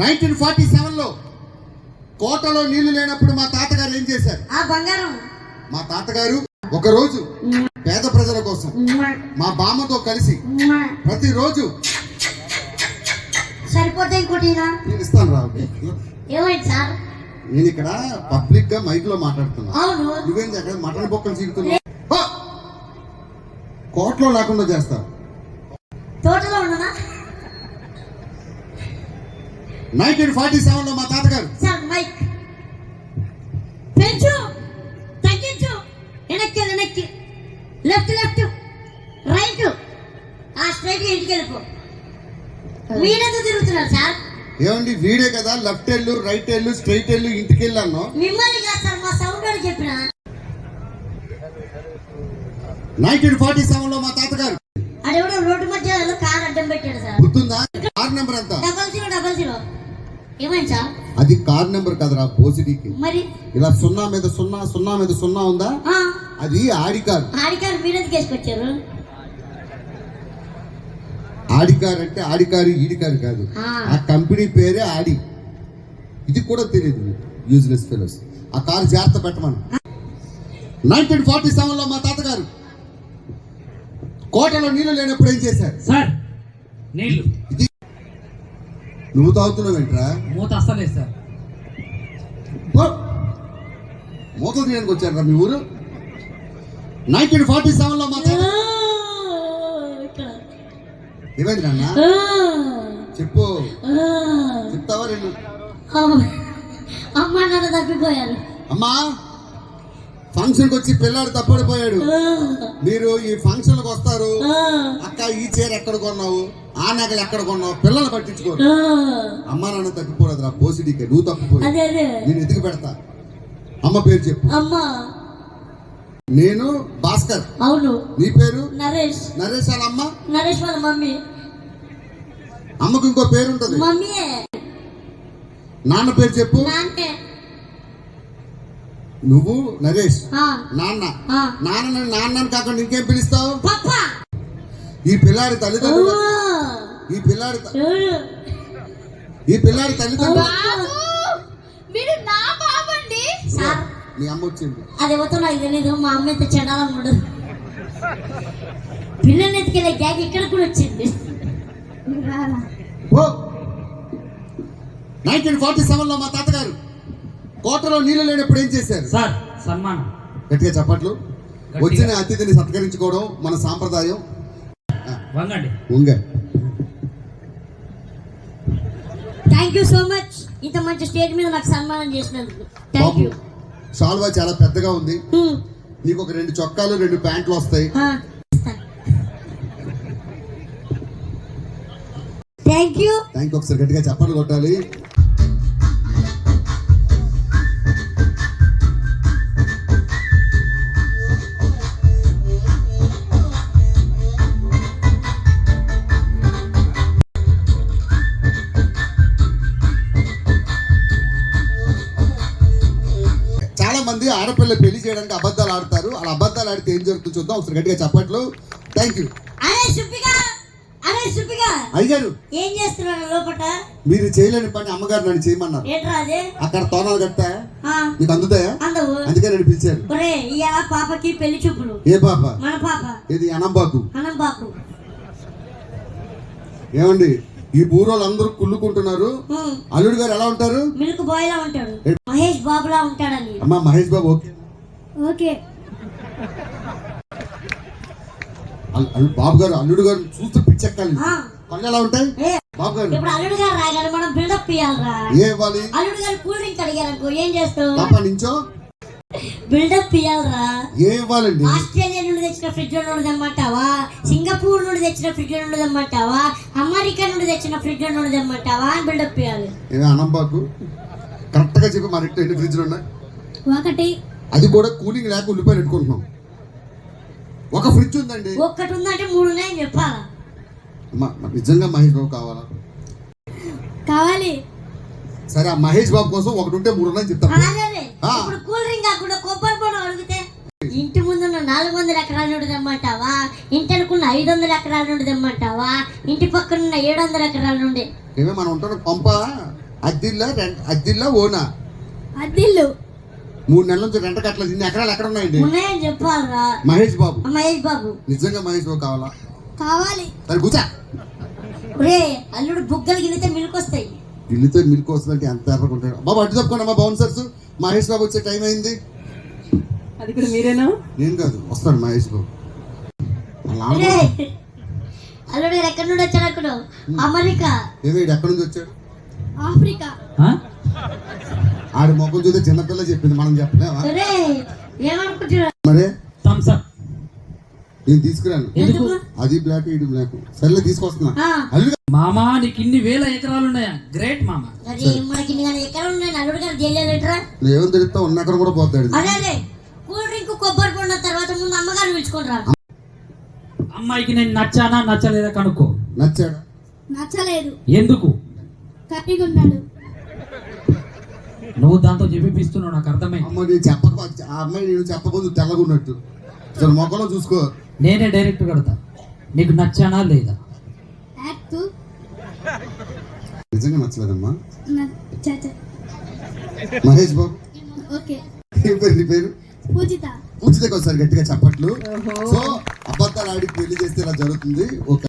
Nineteen forty సెవెన్లో కోటలో నీళ్ళు లేనప్పుడు మా తాతగారు ఏం చేశారు? ఆ బంగారం. మా తాతగారు ఒక రోజు పేద ప్రజల కోసం మా బామ్మతో కలిసి ప్రతిరోజు సరిపోతే ఇంకోటినా నేను ఇస్తాను రా. ఏమైంది సార్? నేను ఇక్కడ పబ్లిక్గా మైక్లో మాట్లాడుతున్నా నువ్వేం అక్కడ మటన్ బొక్కలు చీకుతున్నావు! కోట్లో లేకుండా చేస్తారు తోటలో ఉండనా నైన్టీన్ ఫార్టీ సెవెన్లో మా తాతగారు. Sir mic. పెంచు తగ్గించు వెనక్కి వెనక్కి. Left left right. ఆ స్ట్రైట్ ఇంటికి వెళ్ళిపో. మీరెందుకు తిరుగుతున్నారు సార్? ఏమండి వీడే కదా లెఫ్ట్ ఎల్లు రైట్ ఎల్లు స్ట్రైట్ ఎల్లు ఇంటికి వెళ్ళాను మిమ్మల్ని కాదు సార్ మా సౌండ్ వాడు చెప్పిన? నైన్టీన్ ఫార్టీ సెవెన్లో మా తాతగారు. అదెవడో రోడ్డు మధ్యలో కార్ అడ్డం పెట్టాడు సార్. గుర్తుందా? కార్ నెంబర్ ఎంత? Double zero double zero. అది కార్ నెంబర్ కదరా భోజనీకి మరి? ఇలా సున్నా మీద సున్నా సున్నా మీద సున్నా ఉందా? ఆ, అది ఆడి కార్. ఆడి కారు వేసుకొచ్చారు ఆడి కార్ అంటే ఆడి కారు ఈడి కారు కాదు. ఆ. కంపెనీ పేరే ఆడి. ఇది కూడా తెలియదు యూజ్లెస్ ఫెలోస్ ఆ కారు జాగ్రత్త పెట్టమను. నైన్టీన్ ఫార్టీ సెవెన్లో మా తాతగారు కోటలో నీళ్ళు లేనప్పుడు ఏం చేశారు? సార్ నీళ్ళు. నువ్వు తాగుతున్నావు ఏంట్రా? మూత అస్సలేదు సార్. మూత తీయడానికి వచ్చారా మీ ఊరు? నైన్టీన్ ఫార్టీ సెవెన్లో. ఏమైంది నాన్న? ఆ, చెప్పు. చెప్తావా రెండు అమ్మ అమ్మ నాన్న తప్పిపోయారు. అమ్మా! ఫంక్షన్కి వచ్చి పిల్లాడు తప్పడిపోయాడు. మీరు ఈ ఫంక్షన్కి వస్తారు. అక్క ఈ చీర ఎక్కడ కొన్నావు? ఆ నగలు ఎక్కడ కొన్నావు? పిల్లలు పట్టించుకోరు. ఆ. అమ్మా నాన్న తప్పిపోలేదు రా పోసిడికే నువ్వు తప్పిపోయి. నేను ఎదిగి పెడతా. అమ్మ పేరు చెప్పు. అమ్మ. నేను భాస్కర్. అవును. నీ పేరు? నరేష్. నరేష్ వాళ్ళ అమ్మ? నరేష్ వాళ్ళ మమ్మీ. అమ్మకు ఇంకో పేరు ఉంటది మమ్మీయే. నాన్న పేరు చెప్పు. నాన్నే. నువ్వు నరేష్. ఆ, నాన్న. ఆ. నాన్న నాన్నని కాకుండా ఇంకేం పిలుస్తావు? ఈ పిల్లాడి తల్లిదండ్రులు ఈ పిల్లాడి? ఈ పిల్లాడి తల్లిదండ్రులు మీ అమ్మ వచ్చింది. అది ఎవరితో నాకు తెలియదు మా అమ్మ అయితే చెడాలన్నాడు పిల్లల్ని ఎత్తుకెళ్ళే గ్యాగ్ ఇక్కడ కూడా వచ్చింది. నైన్టీన్ ఫార్టీ సెవెన్లో మా తాతగారు కోటలో నీళ్ళు లేనప్పుడు ఏం చేశారు? సార్ సన్మానం. గట్టిగా చెప్పట్లు. వచ్చిన అతిథిని సత్కరించుకోవడం మన సాంప్రదాయం. వంగండి. ఉంగ థ్యాంక్ యూ సో మచ్ ఇంత మంచి స్టేజ్ మీద నాకు సన్మానం చేసినందుకు. థ్యాంక్ యూ షాల్వా చాలా పెద్దగా ఉంది. నీకు ఒక రెండు చొక్కాలు రెండు ప్యాంట్లు వస్తాయి. థ్యాంక్ యూ థ్యాంక్ యూ ఒకసారి గట్టిగా చప్పట్లు కొట్టాలి. ఆడపిల్ల పెళ్ళి చేయడానికి అబద్ధాలు ఆడతారు. అలా అబద్ధాలు ఆడితే ఏం జరుగుతుందో చూద్దాం. ఒకసారి గట్టిగా చెప్పట్లు. థ్యాంక్ యూ అరే అరే అయ్యారు ఏం చేస్తున్నాడు లోపట? మీరు చేయలేని పని అమ్మగారు నన్ను చేయమన్నారు. ఏంట్రా అదే? అక్కడ తోనాలు కట్టా నీకు అందుతాయా? అందవు. అందుకే ఒరే ఇవాళ పాపకి పెళ్ళి చూపులు. ఏ పాప? మన పాప. ఇది అనంబాకు? అనం బాపు ఏమండి ఈ బూరోళ్ళు అందరూ కుళ్ళుకుంటున్నారు. అల్లుడు గారు ఎలా ఉంటారు? మిల్క్ బాయ్ లా ఉంటాడు. మహేష్ బాబులా ఉంటాడని. అమ్మా మహేష్ బాబు ఓకే. ఓకే. బాబు గారు అల్లుడు గారు చూస్తూ పిచ్చెక్కాలి. ఎలా ఉంటాయి? బాబు గారు ఇప్పుడు అల్లుడు గారు రాగానే మనం బిల్డప్ ఇవ్వాలరా ఏ ఇవ్వాలి? అల్లుడు గారు కూల్ డ్రింక్ అడిగారనుకో ఏం చేస్తావు? పాప నించో? బిల్డప్ ఇవ్వాలరా ఏ ఇవ్వాలండి? ఆస్ట్రేలియా నుండి తెచ్చిన ఫ్రిడ్జ్ నుండి తెమ్మంటావా? సింగపూర్ నుండి తెచ్చిన ఫ్రిడ్జ్ నుండి తెమ్మంటావా? అమెరికా నుండి తెచ్చిన ఫ్రిడ్జ్ నుండి తెమ్మంటావా? అని బిల్డప్ ఇవ్వాలి ఏమే అనంబాకు గా చెప్పి మన ఇంట్లో ఎన్ని ఫ్రిడ్జ్లు ఉన్నాయి. ఒకటి. అది కూడా కూలింగ్ లేక ఉల్లిపాయలు పెట్టుకుంటున్నాం. ఒక ఫ్రిడ్జ్ ఉందండి. ఒక్కటి ఉందంటే మూడు ఉన్నాయని చెప్పాలా? నిజంగా మహేష్ బాబు కావాలా? కావాలి. సరే ఆ మహేష్ బాబు కోసం ఒకటి ఉంటే మూడు ఉన్నాయని చెప్తాను. ఇప్పుడు కూల్ డ్రింక్ కాకుండా కొబ్బరి బొండం అడిగితే ఇంటి ముందున్న నాలుగు వందల ఎకరాల నుండి తెమ్మంటావా? ఇంటి అనుకున్న ఐదు వందల ఎకరాల నుండి తెమ్మంటావా? ఇంటి పక్కనున్న ఏడు వందల ఎకరాల నుండి. ఏమే మనం ఉంటాం పంప? అద్దిల్లా రెంట్ అద్దిల్లా ఓనా? అద్దిల్లు. మూడు నెలల నుంచి రెంట కట్టలేదు ఇన్ని ఎకరాలు ఎక్కడ ఉన్నాయండి? ఉన్నాయని చెప్పాలరా. మహేష్ బాబు. మహేష్ బాబు. నిజంగా మహేష్ బాబు కావాలా? కావాలి. సరే కూర్చా. ఒరే అల్లుడు బుగ్గలు గిలితే మిలుకొస్తాయి. ఢిల్లీతో మిల్క్ వస్తుందంటే ఎంత ఎర్రకుంటాడు బాబు అడ్డు తప్పుకోండి అమ్మా బౌన్సర్స్ మహేష్ బాబు వచ్చే టైం అయింది. అది కూడా మీరేనా? నేను కాదు వస్తాడు మహేష్ బాబు. అల్లుడు ఎక్కడి నుండి వచ్చాడు అక్కడ అమెరికా. ఏమో ఈడు ఎక్కడి నుంచి వచ్చాడు? ఆఫ్రికా. ఆ? ఆడి మొక్కలు చూస్తే చిన్నపిల్ల చెప్పింది మనం చెప్పలేమా? మరే? నేను తీసుకురాను. ఎందుకు? అది బ్లాక్ ఇది బ్లాక్ సర్లే తీసుకొస్తున్నా. మామా నీకు ఇన్ని వేల ఎకరాలు ఉన్నాయా? గ్రేట్ మామ. ఏమని తెలుస్తా ఉన్న అక్కడ కూడా పోతాడు. కూల్ డ్రింక్ కొబ్బరి పండుగ తర్వాత ముందు అమ్మగారిని పిలుచుకుంటారా అమ్మాయికి నేను నచ్చానా నచ్చలేదా కనుక్కో? నచ్చాడు? నచ్చలేదు. ఎందుకు? కట్టిగున్నాడు నువ్వు దాంతో చెప్పిస్తున్నావు నాకు అర్థమైంది అమ్మ నేను చెప్పక ఆ అమ్మాయి నేను చెప్పబోదు తెల్లగున్నట్టు. అసలు మొక్కలో చూసుకో. నేనే డైరెక్ట్ కడతా. నీకు నచ్చానా లేదా? నిజంగా నచ్చలేదమ్మా. చచ మహేష్ బాబు. ఓకే. పేరు పూజిత. పూజితకి ఒకసారి గట్టిగా చెప్పట్లు. సో అబద్ధాలు ఆడి పెళ్ళి చేస్తే ఇలా జరుగుతుంది. ఒక